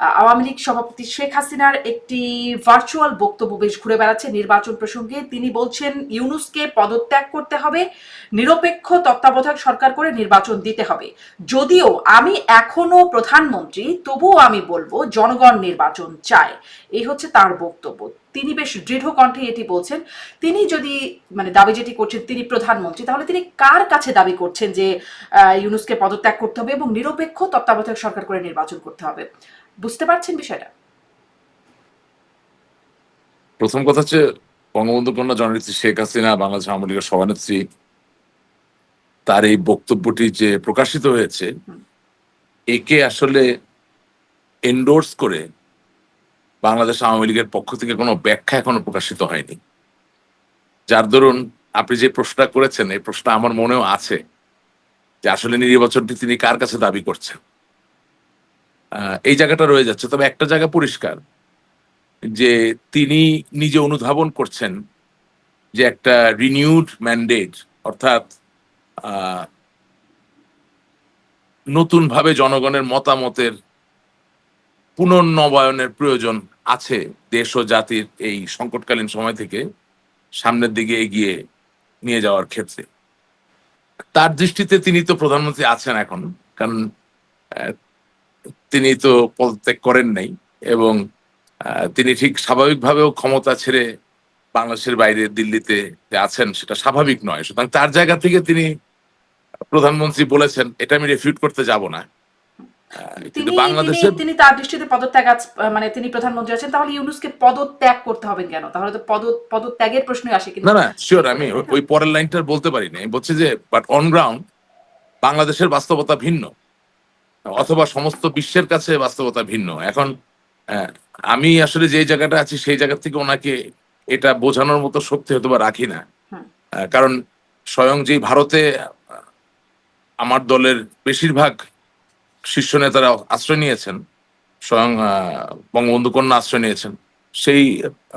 আওয়ামী লীগ সভাপতি শেখ হাসিনার একটি ভার্চুয়াল বক্তব্য বেশ ঘুরে বেড়াচ্ছে নির্বাচন প্রসঙ্গে। তিনি বলছেন, ইউনুসকে পদত্যাগ করতে হবে, নিরপেক্ষ তত্ত্বাবধায়ক সরকার করে নির্বাচন দিতে হবে। যদিও আমি এখনও প্রধানমন্ত্রী, তবুও আমি বলব, জনগণ নির্বাচন চায়। এই হচ্ছে তার বক্তব্য। তিনি বেশ দৃঢ় কণ্ঠে এটি বলছেন। তিনি যদি মানে দাবি যেটি করছেন, তিনি প্রধানমন্ত্রী, তাহলে তিনি কার কাছে দাবি করছেন যে ইউনুসকে পদত্যাগ করতে হবে এবং নিরপেক্ষ তত্ত্বাবধায়ক সরকার করে নির্বাচন করতে হবে? বুঝতে পারছেন বিষয়টা? প্রথম কথা হচ্ছে বঙ্গবন্ধু কন্যা জননেত্রী শেখ হাসিনা বাংলাদেশ আওয়ামী লীগের সভানেত্রী তার এই বক্তব্যটি যে প্রকাশিত হয়েছে একে আসলে এন্ডোর্স করে বাংলাদেশ আওয়ামী লীগের পক্ষ থেকে কোনো ব্যাখ্যা এখনও প্রকাশিত হয়নি। যার দরুন আপনি যে প্রশ্নটা করেছেন এই প্রশ্নটা আমার মনেও আছে যে আসলে নির্বাচনটি তিনি কার কাছে দাবি করছেন? এই জায়গাটা রয়ে যাচ্ছে। তবে একটা জায়গা পরিষ্কার, যে তিনি নিজে অনুধাবন করছেন যে একটা রিনিউড ম্যান্ডেট অর্থাৎ নতুনভাবে জনগণের মতামতের পুনর্নবায়নের প্রয়োজন আছে দেশ ও জাতির এই সংকটকালীন সময় থেকে সামনের দিকে এগিয়ে নিয়ে যাওয়ার ক্ষেত্রে। তার দৃষ্টিতে তিনি তো প্রধানমন্ত্রী আছেন এখন, কারণ তিনি তো পদত্যাগ করেন নাই এবং তিনি ঠিক স্বাভাবিকভাবেও ক্ষমতা ছেড়ে বাংলাদেশের বাইরে দিল্লিতে যে আছেন সেটা স্বাভাবিক নয়। সুতরাং তার জায়গা থেকে তিনি প্রধানমন্ত্রী বলেছেন এটা আমি রেফিউট করতে যাব না। কিন্তু তিনি তিনি তার দৃষ্টিতে পদত্যাগ আছ- মানে তিনি প্রধানমন্ত্রী আছেন তাহলে ইউনুসকে পদত্যাগ করতে হবে কেন? তাহলে তো পদ পদত্যাগের প্রশ্নই আসে কিন্তু। না না শিওর আমি ওই- ওই পরের লাইনটা বলতে পারি না বলছি যে বাট অন গ্রাউন্ড বাংলাদেশের বাস্তবতা ভিন্ন। অথবা সমস্ত বিশ্বের কাছে বাস্তবতা ভিন্ন। এখন আহ, আমি আসলে যে জায়গাটা আছি সেই জায়গা থেকে ওনাকে এটা বোঝানোর মতো শক্তি হয়তো বা রাখি না। কারণ স্বয়ং যে ভারতে আমার দলের বেশিরভাগ শীর্ষ নেতারা আশ্রয় নিয়েছেন স্বয়ং বঙ্গবন্ধু কন্যা আশ্রয় নিয়েছেন সেই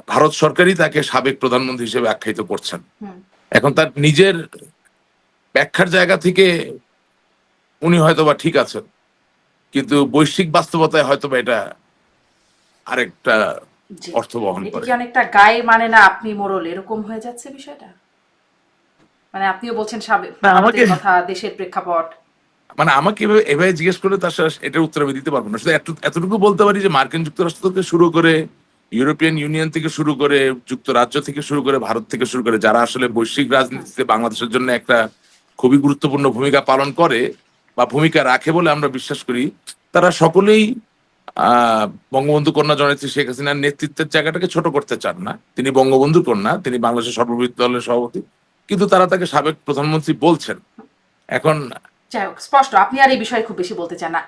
ভারত সরকারই তাকে সাবেক প্রধানমন্ত্রী হিসেবে আখ্যায়িত করছেন। এখন তার নিজের ব্যাখ্যার জায়গা থেকে উনি হয়তোবা ঠিক আছেন। কিন্তু বৈশ্বিক বাস্তবতায় হয়তোবা এটা আরেকটা অর্থ বহন করে। অনেকটা গায়ে মানে না আপনি মোরল? এরকম হয়ে যাচ্ছে বিষয়টা? মানে আপনিও বলছেন কথা দেশের প্রেক্ষাপট। মানে আমাকে এভাবে এভাবে জিজ্ঞেস করলে তার সাথে এটার উত্তর আমি দিতে পারব না। শুধু এতটুকু বলতে পারি যে মার্কিন যুক্তরাষ্ট্র থেকে শুরু করে ইউরোপিয়ান ইউনিয়ন থেকে শুরু করে যুক্তরাজ্য থেকে শুরু করে ভারত থেকে শুরু করে যারা আসলে বৈশ্বিক রাজনীতিতে বাংলাদেশের জন্য একটা খুবই গুরুত্বপূর্ণ ভূমিকা পালন করে বা ভূমিকা রাখে বলে আমরা বিশ্বাস করি, তারা সকলেই বঙ্গবন্ধু কন্যা জননেত্রী শেখ হাসিনার নেতৃত্বের জায়গাটাকে ছোট করতে চান না। তিনি বঙ্গবন্ধু কন্যা, তিনি বাংলাদেশের সর্ববৃহৎ দলের সভাপতি, কিন্তু তারা তাকে সাবেক প্রধানমন্ত্রী বলছেন। এখন স্পষ্ট, আপনি আর এই বিষয়ে খুব বেশি বলতে চান না।